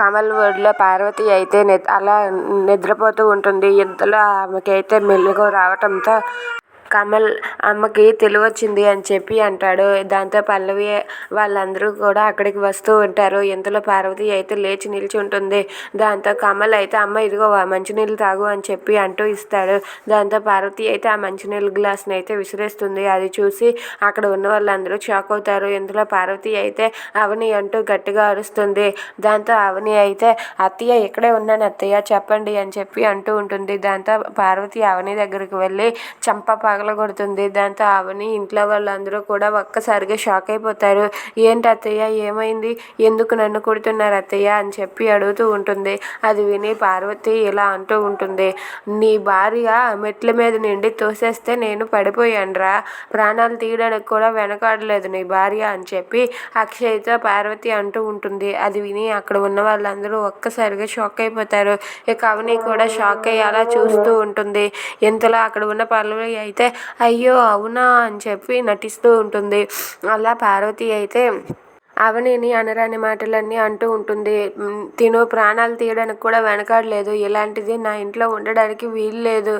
కమల్ పార్వతి అయితే అలా నిద్రపోతూ ఉంటుంది. ఇంతలో ఆమెకైతే మెలకువ రావటంతో కమల్ అమ్మకి తెలివచ్చింది అని చెప్పి అంటాడు. దాంతో పల్లవి వాళ్ళందరూ కూడా అక్కడికి వస్తూ ఉంటారు. ఇంతలో పార్వతి అయితే లేచి నిల్చుంటుంది దాంతో కమల్ అయితే అమ్మ ఇదిగో మంచినీళ్ళు తాగు అని చెప్పి అంటూ ఇస్తాడు. దాంతో పార్వతి అయితే ఆ మంచినీళ్ళ గ్లాస్ని అయితే విసిరేస్తుంది. అది చూసి అక్కడ ఉన్న వాళ్ళందరూ షాక్ అవుతారు. ఇందులో పార్వతి అయితే అవని అంటూ గట్టిగా అరుస్తుంది. దాంతో అవని అయితే అత్తయ్య ఇక్కడే ఉన్నాను అత్తయ్య చెప్పండి అని చెప్పి అంటూ ఉంటుంది. దాంతో పార్వతి అవని దగ్గరికి వెళ్ళి చంప పగలగొడుతుంది. దాంతో అవని ఇంట్లో వాళ్ళందరూ కూడా ఒక్కసారిగా షాక్ అయిపోతారు. ఏంటి అత్తయ్య ఏమైంది? ఎందుకు నన్ను కొడుతున్నారు అత్తయ్య అని చెప్పి అడుగుతూ ఉంటుంది. అది విని పార్వతి ఇలా అంటూ ఉంటుంది. నీ భార్య మెట్ల మీద నుండి తోసేస్తే నేను పడిపోయానురా. ప్రాణాలు తీయడానికి కూడా వెనకాడలేదు నీ భార్య అని చెప్పి అక్షయ్తో పార్వతి అంటూ ఉంటుంది. అది విని అక్కడ ఉన్న వాళ్ళందరూ ఒక్కసారిగా షాక్ అయిపోతారు. ఇక అవని కూడా షాక్ అయ్యేలా చూస్తూ ఉంటుంది. ఇంతలో అక్కడ ఉన్న పల్లవి అయితే అయ్యో అవునా అని చెప్పి నటిస్తూ ఉంటుంది. అలా పార్వతి అయితే అవనిని అనరాని మాటలన్నీ అంటూ ఉంటుంది. తిను ప్రాణాలు తీయడానికి కూడా వెనకాడలేదు ఇలాంటిది నా ఇంట్లో ఉండడానికి వీలు లేదు.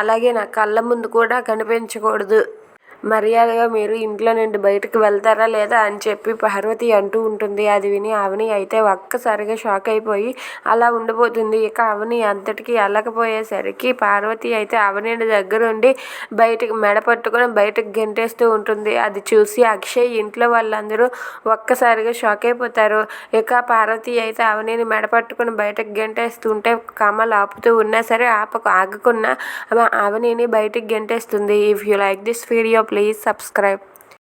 అలాగే నా కళ్ళ ముందు కూడా కనిపించకూడదు. మర్యాదగా మీరు ఇంట్లో నుండి బయటకు వెళ్తారా లేదా అని చెప్పి పార్వతి అంటూ ఉంటుంది. అది విని అవని అయితే ఒక్కసారిగా షాక్ అయిపోయి అలా ఉండిపోతుంది ఇక అవని అంతటికి వెళ్ళకపోయేసరికి పార్వతి అయితే అవని దగ్గరుండి బయటకు మెడ పట్టుకొని బయటకు గెంటేస్తూ ఉంటుంది. అది చూసి అక్షయ్ ఇంట్లో వాళ్ళందరూ ఒక్కసారిగా షాక్ అయిపోతారు. ఇక పార్వతి అయితే అవనిని మెడ పట్టుకుని బయటకు గెంటేస్తుంటే కమల్ ఆపుతూ ఉన్నా సరే ఆపకు ఆగకుండా అవనిని బయటకు గెంటేస్తుంది. If you like this video please subscribe